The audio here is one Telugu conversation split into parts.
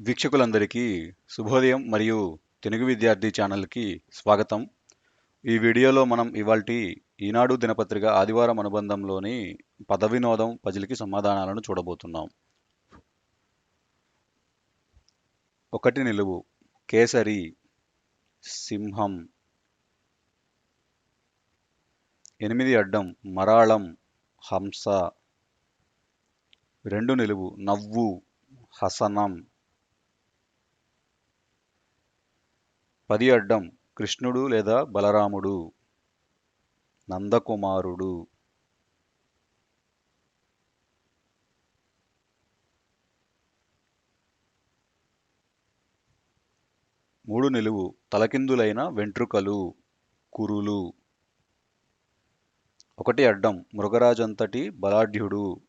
వీక్షకులందరికీ శుభోదయం మరియు తెలుగు విద్యార్థి ఛానల్కి స్వాగతం. ఈ వీడియోలో మనం ఇవాల్టి ఈనాడు దినపత్రిక ఆదివారం అనుబంధంలోని పదవినోదం ప్రజలకి పజిల్కి సమాధానాలను చూడబోతున్నాం. ఒకటి నిలువు. కేసరి సింహం. ఎనిమిది అడ్డం. మరాళం. హంస. రెండు నిలువు. నవ్వు. హసనం. పది అడ్డం కృష్ణుడు లేదా బలరాముడు నందకుమారుడు. మూడు నిలువు తలకిందులైన వెంట్రుకలు కురులు. ఒకటి అడ్డం మృగరాజంతటి బలాఢ్యుడు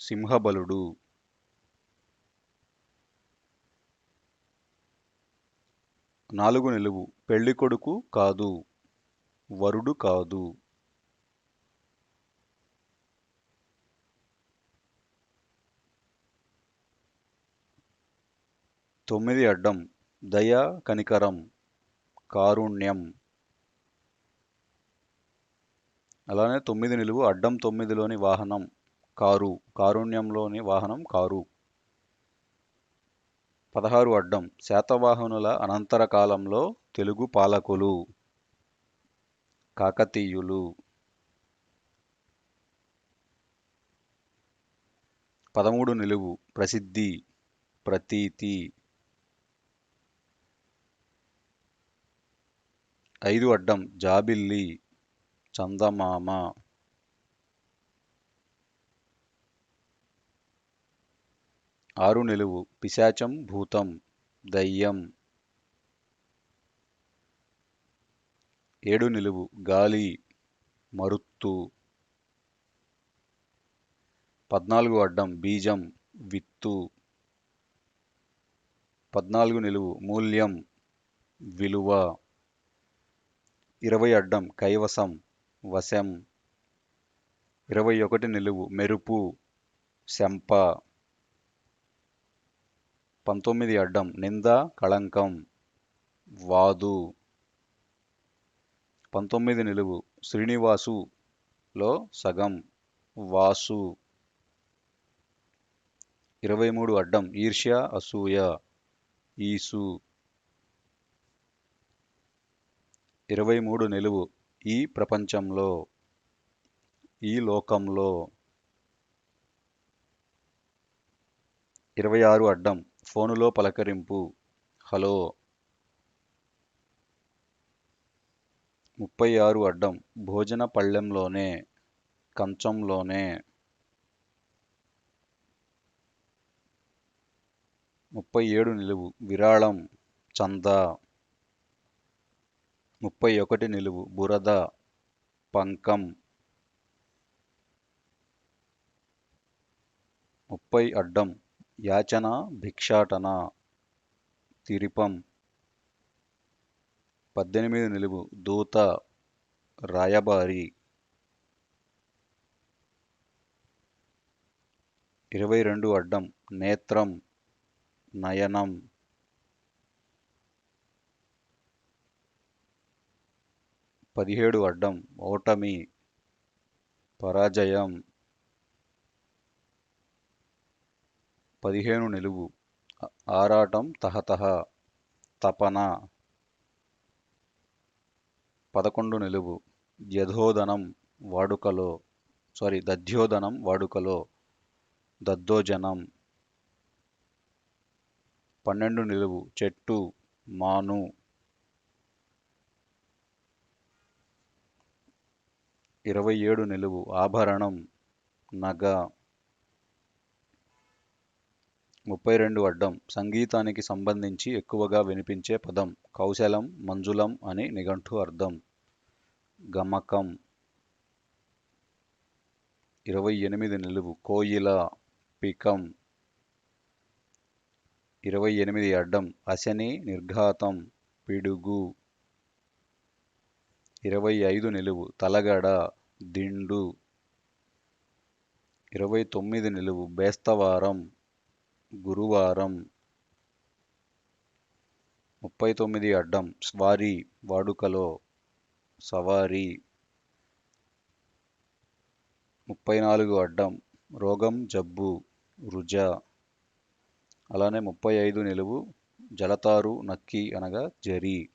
సింహబలుడు. నాలుగు నిలువు. పెళ్ళి కొడుకు కాదు వరుడు కాదు. తొమ్మిది అడ్డం. దయా కనికరం కారుణ్యం. అలానే తొమ్మిది నిలువు. అడ్డం తొమ్మిదిలోని వాహనం కారు కారుణ్యంలోని వాహనం కారు. పదహారు అడ్డం శాతవాహనుల అనంతర కాలంలో తెలుగు పాలకులు. కాకతీయులు. పదమూడు నిలువు ప్రసిద్ధి ప్రతీతి. ఐదు అడ్డం జాబిల్లి చందమామ. ఆరు నిలువు పిశాచం భూతం దయ్యం. ఏడు నిలువు గాలి మరుత్తు. పద్నాలుగు అడ్డం. బీజం విత్తు. పద్నాలుగు నిలువు మూల్యం విలువ. ఇరవై అడ్డం. కైవసం వశం. ఇరవై ఒకటి నిలువు మెరుపు. శంప. పంతొమ్మిది అడ్డం నింద కళంకం వాదు. పంతొమ్మిది నిలువు శ్రీనివాసులో సగం వాసు. ఇరవై మూడు అడ్డం ఈర్ష్య అసూయ ఈసు. ఇరవై మూడు నిలువు ఈ ప్రపంచంలో ఈ లోకంలో. ఇరవై ఆరు అడ్డం ఫోనులో పలకరింపు. హలో. ముప్పై ఆరు అడ్డం. భోజన పళ్ళెంలోనే కంచంలోనే. ముప్పై ఏడు నిలువు. విరాళం చందా. ముప్పై ఒకటి నిలువు. బురద పంకం. ముప్పై అడ్డం. యాచన భిక్షాటన తిరిపం పద్దెనిమిది నిలువు దూత రాయబారి ఇరవై రెండు అడ్డం నేత్రం నయనం పదిహేడు అడ్డం ఓటమి పరాజయం పదిహేను నిలువు ఆరాటం తహతహ తపన. పదకొండు నిలువు యధోధనం వాడుకలో. సారీ దధ్యోదనం వాడుకలో. దద్దోజనం. పన్నెండు నిలువు చెట్టు మాను. ఇరవై ఏడు నిలువు ఆభరణం నగ. ముప్పై రెండు అడ్డం సంగీతానికి సంబంధించి ఎక్కువగా వినిపించే పదం కౌశలం మంజులం అని నిఘంటు అర్థం. గమకం. ఇరవై ఎనిమిది నిలువు కోయిల పికం. ఇరవై ఎనిమిది అడ్డం అశని నిర్ఘాతం పిడుగు. ఇరవై ఐదు నిలువు తలగడ దిండు. ఇరవై తొమ్మిది నిలువు బేస్తవారం గురువారం ముప్పై తొమ్మిది అడ్డం స్వారీ వాడుకలో సవారీ ముప్పై నాలుగు అడ్డం రోగం జబ్బు రుజ అలానే ముప్పై ఐదు నిలువు జలతారు నక్కి అనగా జరి.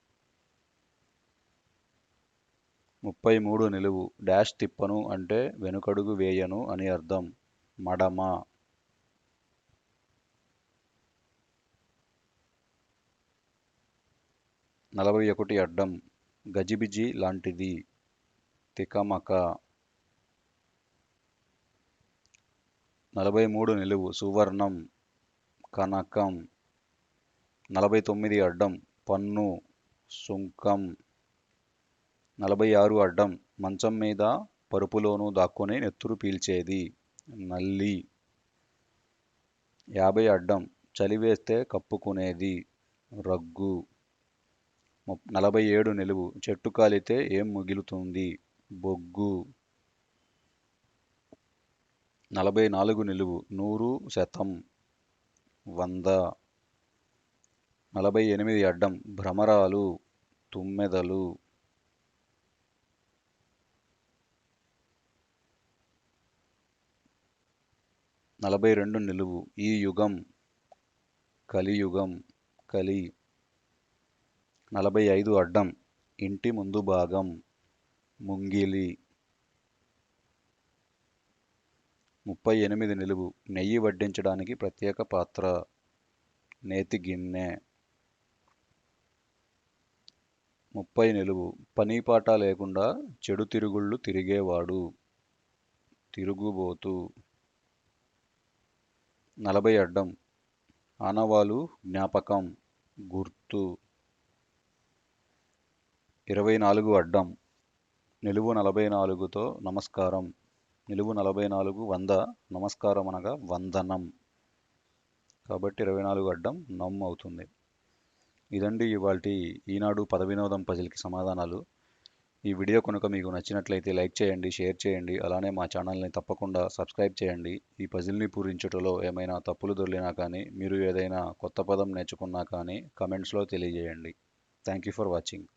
ముప్పై మూడు నిలువు డాష్ తిప్పను అంటే వెనుకడుగు వేయను అని అర్థం. మడమ నలభై ఒకటి అడ్డం గజిబిజి లాంటిది తికమక. నలభై మూడు నిలువు సువర్ణం కనకం. నలభై తొమ్మిది అడ్డం పన్ను సుంకం. నలభై ఆరు అడ్డం మంచం మీద పరుపులోనూ దాక్కుని నెత్తురు పీల్చేది నల్లి. యాభై అడ్డం చలివేస్తే కప్పుకునేది రగ్గు. నలభై ఏడు నిలువు. చెట్టు కాలితే ఏం మిగులుతుంది? బొగ్గు. నలభై నాలుగు నిలువు. నూరు శతం. వంద. నలభై ఎనిమిది అడ్డం. భ్రమరాలు. తుమ్మెదలు. నలభై రెండు నిలువు. ఈ యుగం. కలియుగం. కలి నలభై ఐదు అడ్డం ఇంటి ముందు భాగం ముంగిలి. ముప్పై ఎనిమిది నిలువు నెయ్యి వడ్డించడానికి ప్రత్యేక పాత్ర నేతి గిన్నె. ముప్పై నిలువు పనీపాట లేకుండా చెడు తిరుగుళ్ళు తిరిగేవాడు తిరుగుబోతు. నలభై అడ్డం ఆనవాలు జ్ఞాపకం గుర్తు. ఇరవై నాలుగు అడ్డం నిలువు నలభై నాలుగుతో నమస్కారం. నిలువు నలభై నాలుగు వంద నమస్కారం అనగా వందనం. కాబట్టి ఇరవై నాలుగు అడ్డం నమ్ అవుతుంది. ఇదండి ఇవాళ ఈనాడు పద వినోదం పజిల్కి సమాధానాలు. ఈ వీడియో కనుక మీకు నచ్చినట్లయితే లైక్ చేయండి షేర్ చేయండి అలానే మా ఛానల్ని తప్పకుండా సబ్స్క్రైబ్ చేయండి. ఈ పజిల్ని పూరించుటలో ఏమైనా తప్పులు దొరికినా కానీ మీరు ఏదైనా కొత్త పదం నేర్చుకున్నా కానీ కమెంట్స్లో తెలియజేయండి. Thank you for watching.